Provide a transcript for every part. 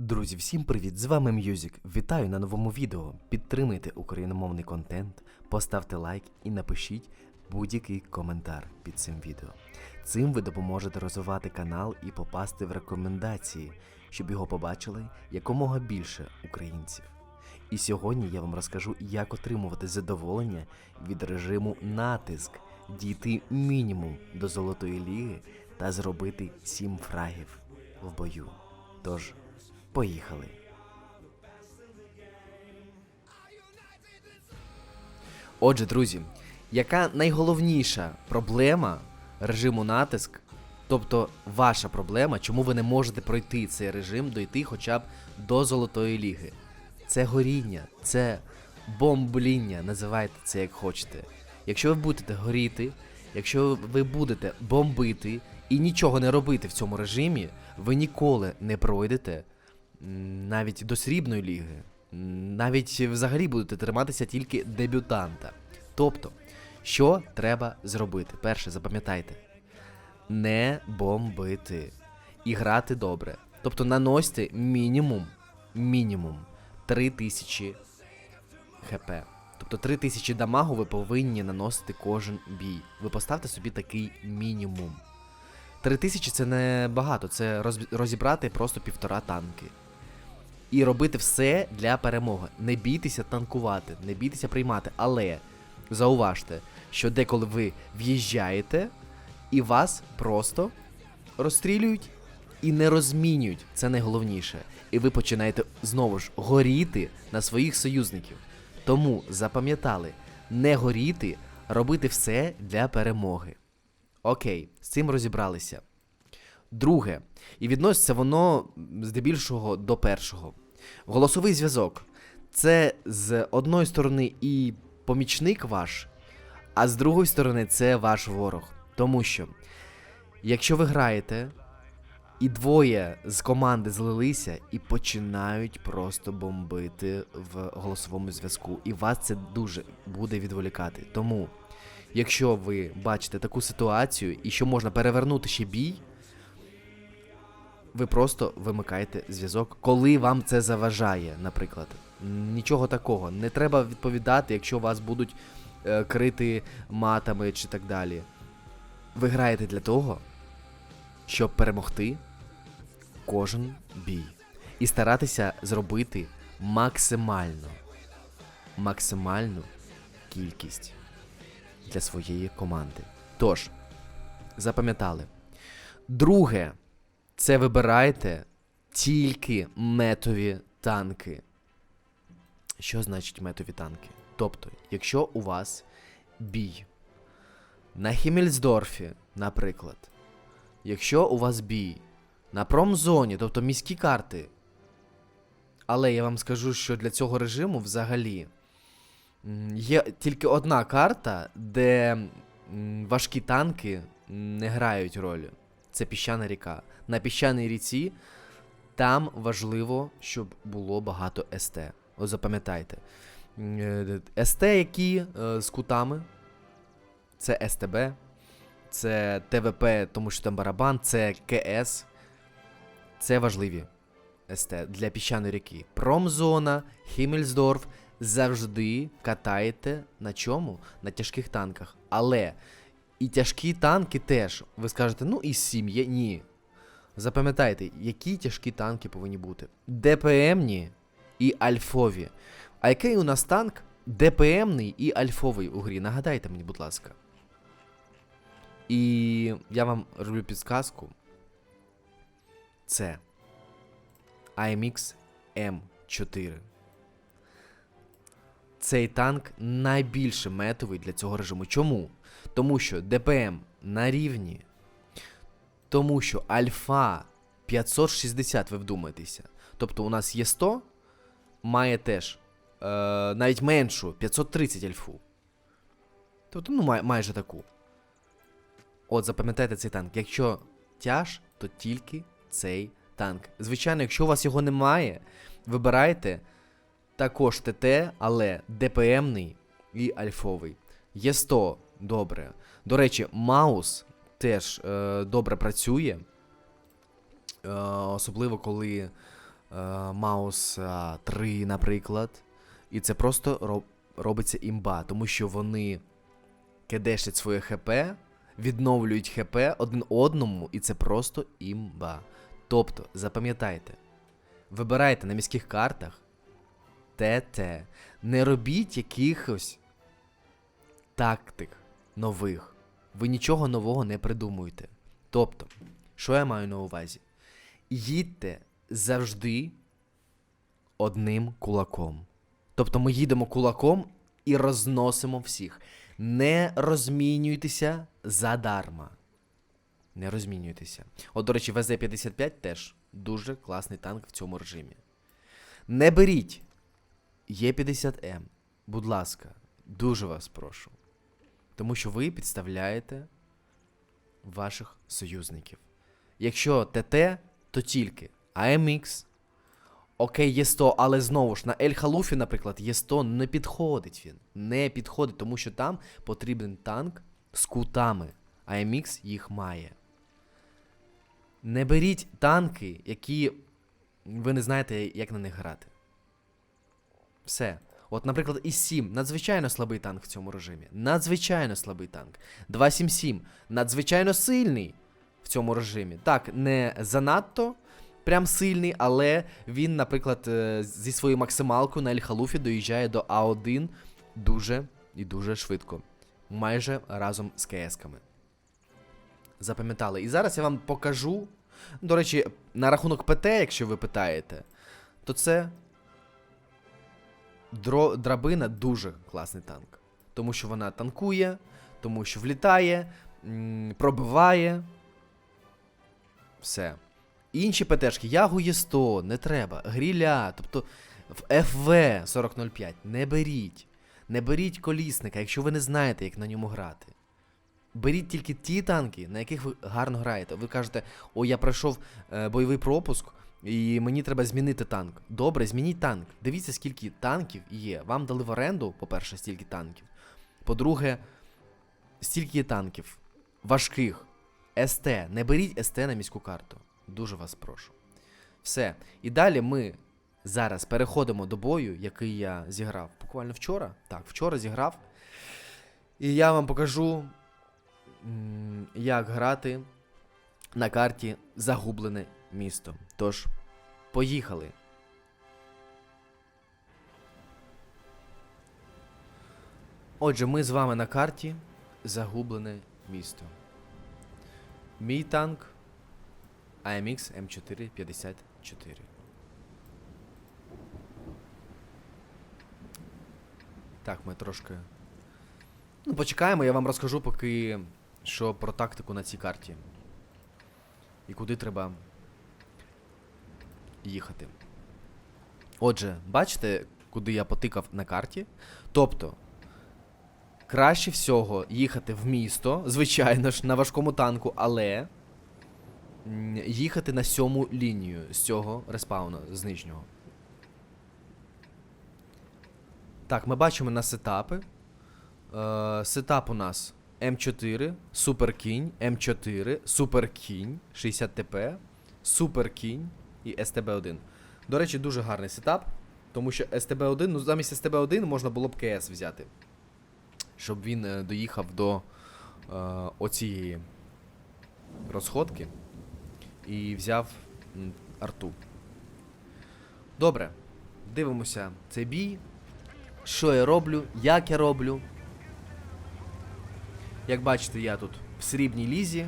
Друзі, всім привіт! З вами Мюзік. Вітаю на новому відео. Підтримуйте україномовний контент, поставте лайк і напишіть будь-який коментар під цим відео. Цим ви допоможете розвивати канал і попасти в рекомендації, щоб його побачили якомога більше українців. І сьогодні я вам розкажу, як отримувати задоволення від режиму натиск, дійти мінімум до Золотої ліги та зробити 7 фрагів в бою. Тож, поїхали. Отже, друзі, яка найголовніша проблема режиму натиск, тобто ваша проблема, чому ви не можете пройти цей режим, дойти хоча б до Золотої ліги? Це горіння, це бомбління, називайте це як хочете. Якщо ви будете горіти, якщо ви будете бомбити і нічого не робити в цьому режимі, ви ніколи не пройдете навіть до срібної ліги. Навіть взагалі будете триматися тільки дебютанта. Тобто, що треба зробити? Перше, запам'ятайте, не бомбити і грати добре. Тобто наносьте мінімум, мінімум 3000 хп. Тобто 3000 дамагу ви повинні наносити кожен бій. Ви поставте собі такий мінімум. 3000 це не багато, це розібрати просто півтора танки. І робити все для перемоги. Не бійтеся танкувати, не бійтеся приймати. Але зауважте, що деколи ви в'їжджаєте, і вас просто розстрілюють і не розмінюють. Це найголовніше. І ви починаєте знову ж горіти на своїх союзників. Тому запам'ятали, не горіти, робити все для перемоги. Окей, з цим розібралися. Друге, і відноситься воно здебільшого до першого. Голосовий зв'язок. Це з одної сторони і помічник ваш, а з другої сторони це ваш ворог. Тому що, якщо ви граєте, і двоє з команди злилися і починають просто бомбити в голосовому зв'язку, і вас це дуже буде відволікати. Тому, якщо ви бачите таку ситуацію і що можна перевернути ще бій, ви просто вимикаєте зв'язок, коли вам це заважає, наприклад. Нічого такого. Не треба відповідати, якщо вас будуть е, крити матами чи так далі. Ви граєте для того, щоб перемогти кожен бій. І старатися зробити максимально, максимальну кількість для своєї команди. Тож, запам'ятали. Друге, це вибирайте тільки метові танки. Що значить метові танки? Тобто, якщо у вас бій на Хімельсдорфі, наприклад, якщо у вас бій на промзоні, тобто міські карти. Але я вам скажу, що для цього режиму взагалі є тільки одна карта, де важкі танки не грають ролі. Це піщана ріка. На піщаній ріці там важливо, щоб було багато СТ. От запам'ятайте. Е, СТ, які е, з кутами, це СТБ, це ТВП, тому що там барабан, це КС. Це важливі СТ для піщаної ріки. Промзона, Хімельсдорф завжди катаєте на чому? На тяжких танках. Але і тяжкі танки теж. Ви скажете, ну і 7 є. Ні. Запам'ятайте, які тяжкі танки повинні бути. ДПМні і альфові. А який у нас танк? ДПМний і альфовий у грі. Нагадайте мені, будь ласка. І я вам роблю підсказку. Це IMX M4. Цей танк найбільше метовий для цього режиму. Чому? Тому що ДПМ на рівні. Тому що альфа 560, ви вдумаєтеся. Тобто у нас є 100, має теж е, навіть меншу 530 альфу. Тобто, ну, май, майже таку. От запам'ятайте цей танк. Якщо тяж, то тільки цей танк. Звичайно, якщо у вас його немає, вибирайте також ТТ, але ДПМний і альфовий. Є 100 добре. До речі, Маус теж е, добре працює. Е, особливо коли Маус 3, наприклад. І це просто роб- робиться імба, тому що вони кедешать своє ХП, відновлюють ХП один одному, і це просто імба. Тобто, запам'ятайте, вибирайте на міських картах ТТ. Не робіть якихось тактик нових. Ви нічого нового не придумуєте. Тобто, що я маю на увазі? Їдьте завжди одним кулаком. Тобто ми їдемо кулаком і розносимо всіх. Не розмінюйтеся задарма. Не розмінюйтеся. От, до речі, ВЗ-55 теж дуже класний танк в цьому режимі. Не беріть Є50М. Будь ласка, дуже вас прошу. Тому що ви підставляєте ваших союзників. Якщо ТТ, то тільки AMX. Окей, є 100, але знову ж на Ель Халуфі, наприклад, є 100 не підходить він. Не підходить, тому що там потрібен танк з кутами. AMX їх має. Не беріть танки, які ви не знаєте, як на них грати. Все. От, наприклад, і 7 надзвичайно слабий танк в цьому режимі. Надзвичайно слабий танк. 277 надзвичайно сильний в цьому режимі. Так, не занадто прям сильний, але він, наприклад, е, зі своєю максималкою на Ель-Халуфі доїжджає до А1 дуже і дуже швидко. Майже разом з КС-ками. Запам'ятали. І зараз я вам покажу. До речі, на рахунок ПТ, якщо ви питаєте, то це Дро... драбина дуже класний танк. Тому що вона танкує, тому що влітає, пробиває. Все. Інші ПТшки, Ягу є 100, не треба. Гріля, тобто в FV 4005 не беріть. Не беріть колісника, якщо ви не знаєте, як на ньому грати. Беріть тільки ті танки, на яких ви гарно граєте. Ви кажете, о, я пройшов е, бойовий пропуск, і мені треба змінити танк. Добре, змініть танк. Дивіться, скільки танків є. Вам дали в оренду, по-перше, стільки танків. По-друге, стільки танків. Важких. СТ. Не беріть СТ на міську карту. Дуже вас прошу. Все. І далі ми зараз переходимо до бою, який я зіграв буквально вчора. Так, вчора зіграв. І я вам покажу, як грати на карті Загублене місто. Тож, поїхали. Отже, ми з вами на карті Загублене місто. Мій танк AMX M454. Так, ми трошки. Ну, почекаємо, я вам розкажу поки що про тактику на цій карті. І куди треба їхати. Отже, бачите, куди я потикав на карті? Тобто, краще всього їхати в місто, звичайно ж, на важкому танку, але їхати на сьому лінію з цього респауну, з нижнього. Так, ми бачимо на сетапи. Е, сетап у нас М4, Суперкінь, М4, Суперкінь, 60 ТП, Суперкінь і СТБ-1. До речі, дуже гарний сетап, тому що СТБ-1, ну замість СТБ-1 можна було б КС взяти. Щоб він е, доїхав до е, оцієї розходки і взяв арту. Добре, дивимося цей бій. Що я роблю, як я роблю. Як бачите, я тут в срібній лізі.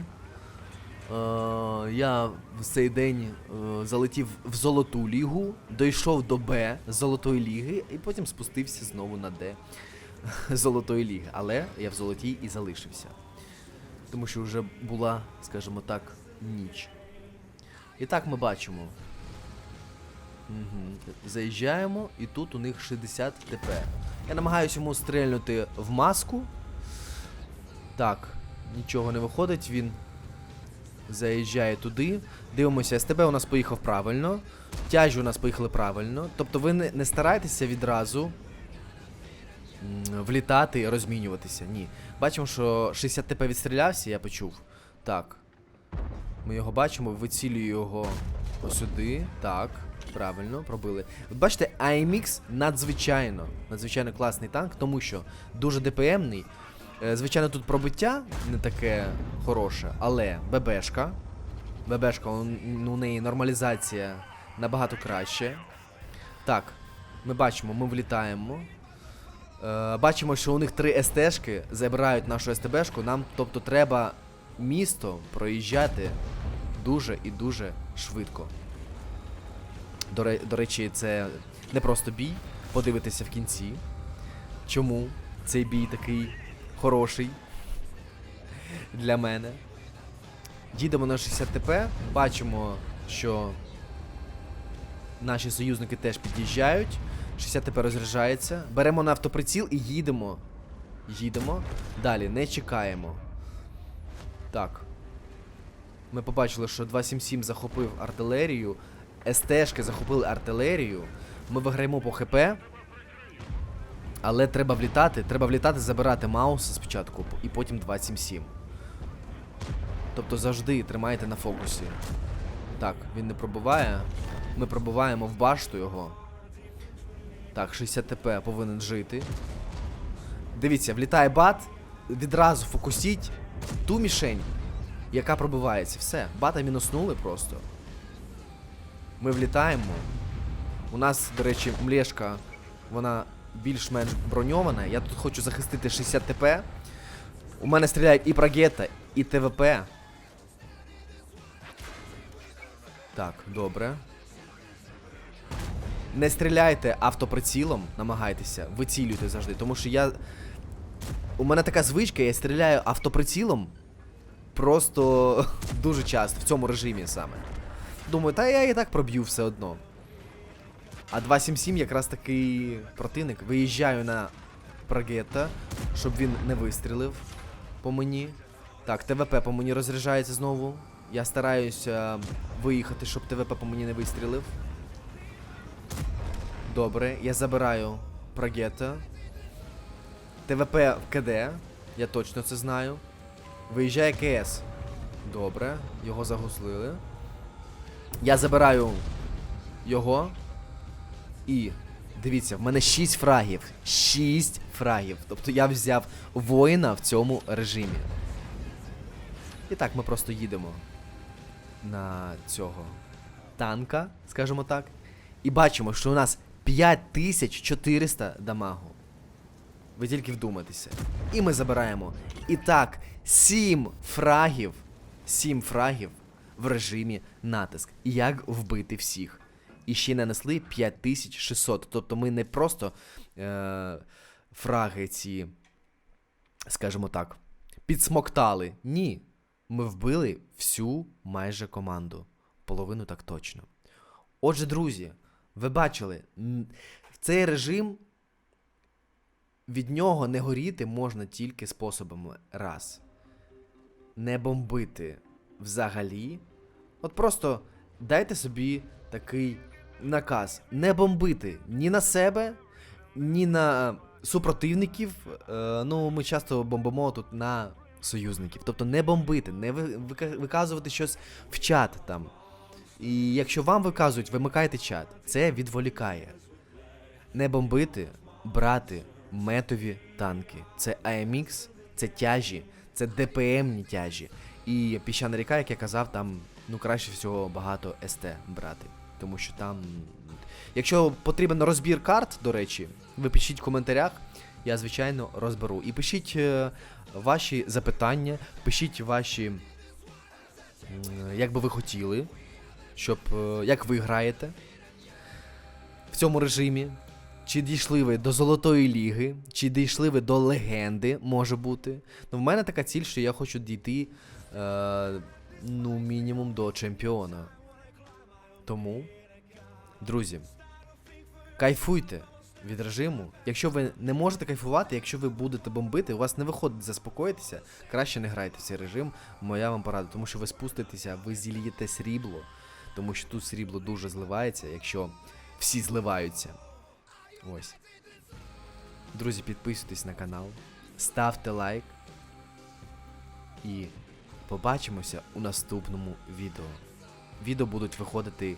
Е, я в цей день е, залетів в золоту лігу, дійшов до Б золотої ліги і потім спустився знову на Д золотої ліги. Але я в золотій і залишився. Тому що вже була, скажімо так, ніч. І так ми бачимо. Угу. Заїжджаємо, і тут у них 60 ТП. Я намагаюся йому стрельнути в маску. Так, нічого не виходить, він заїжджає туди. Дивимося, СТБ у нас поїхав правильно. Тяжі у нас поїхали правильно. Тобто ви не, не старайтеся відразу влітати і розмінюватися. Ні. Бачимо, що 60 ТП відстрілявся, я почув. Так. Ми його бачимо, вицілюю його сюди. Так. Правильно, пробили. От бачите, AMX надзвичайно, надзвичайно класний танк, тому що дуже ДПМний. Е, Звичайно, тут пробиття не таке хороше, але ББшка. ББшка, у, у неї нормалізація набагато краще. Так, ми бачимо, ми влітаємо. Е, бачимо, що у них три СТшки забирають нашу СТБшку. Нам, тобто, треба місто проїжджати дуже і дуже швидко. До речі, це не просто бій. Подивитися в кінці. Чому цей бій такий хороший для мене. Їдемо на 60 ТП, бачимо, що наші союзники теж під'їжджають. 60 ТП розряджається. Беремо на автоприціл і їдемо. Їдемо. Далі, не чекаємо. Так. Ми побачили, що 277 захопив артилерію. СТшки захопили артилерію. Ми виграємо по ХП. Але треба влітати. Треба влітати, забирати Мауса спочатку, і потім 277. Тобто завжди тримайте на фокусі. Так, він не пробиває. Ми пробиваємо в башту його. Так, 60 ТП повинен жити. Дивіться, влітає бат. Відразу фокусіть ту мішень, яка пробивається. Все, бата мінуснули просто. Ми влітаємо. У нас, до речі, млешка, вона більш-менш броньована. Я тут хочу захистити 60 ТП. У мене стріляють і Прагета, і ТВП. Так, добре. Не стріляйте автоприцілом, намагайтеся, вицілюйте завжди, тому що я. У мене така звичка, я стріляю автоприцілом просто дуже часто в цьому режимі саме. Думаю, та я і так проб'ю все одно. А 277 якраз такий противник. Виїжджаю на Прагета, щоб він не вистрілив по мені. Так, ТВП по мені розряджається знову. Я стараюся виїхати, щоб ТВП по мені не вистрілив. Добре, я забираю Прагета. ТВП в КД, я точно це знаю. Виїжджає КС. Добре, його загуслили. Я забираю його. І дивіться, в мене 6 фрагів. 6 фрагів. Тобто я взяв воїна в цьому режимі. І так, ми просто їдемо на цього танка, скажімо так. І бачимо, що у нас 5400 дамагу. Ви тільки вдумайтеся. І ми забираємо. І так, 7 фрагів. 7 фрагів в режимі натиск. Як вбити всіх. І ще нанесли 5600. Тобто ми не просто е- фраги ці, скажімо так, підсмоктали. Ні. Ми вбили всю майже команду. Половину так точно. Отже, друзі, ви бачили, цей режим від нього не горіти можна тільки способами раз. Не бомбити взагалі. От просто дайте собі такий наказ: не бомбити ні на себе, ні на супротивників. Е, ну, ми часто бомбимо тут на союзників. Тобто не бомбити, не виказувати щось в чат там. І якщо вам виказують, вимикайте чат. Це відволікає. Не бомбити, брати метові танки. Це AMX, це тяжі, це ДПМні тяжі. І піщана ріка, як я казав, там ну краще всього багато СТ брати. Тому що там. Якщо потрібен розбір карт, до речі, ви пишіть в коментарях, я звичайно розберу. І пишіть е, ваші запитання, пишіть ваші. Як би ви хотіли, щоб. е, як ви граєте в цьому режимі. Чи дійшли ви до Золотої ліги, чи дійшли ви до легенди, може бути. Ну, в мене така ціль, що я хочу дійти, е, ну, мінімум до чемпіона. Тому, друзі, кайфуйте від режиму. Якщо ви не можете кайфувати, якщо ви будете бомбити, у вас не виходить заспокоїтися, краще не грайте в цей режим. Моя вам порада, тому що ви спуститеся, ви зільєте срібло, тому що тут срібло дуже зливається, якщо всі зливаються. Ось. Друзі, підписуйтесь на канал, ставте лайк. І побачимося у наступному відео. Відео будуть виходити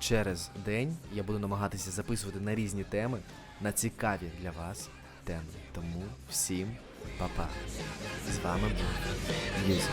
через день. Я буду намагатися записувати на різні теми, на цікаві для вас теми. Тому всім па-па. З вами був Юзик.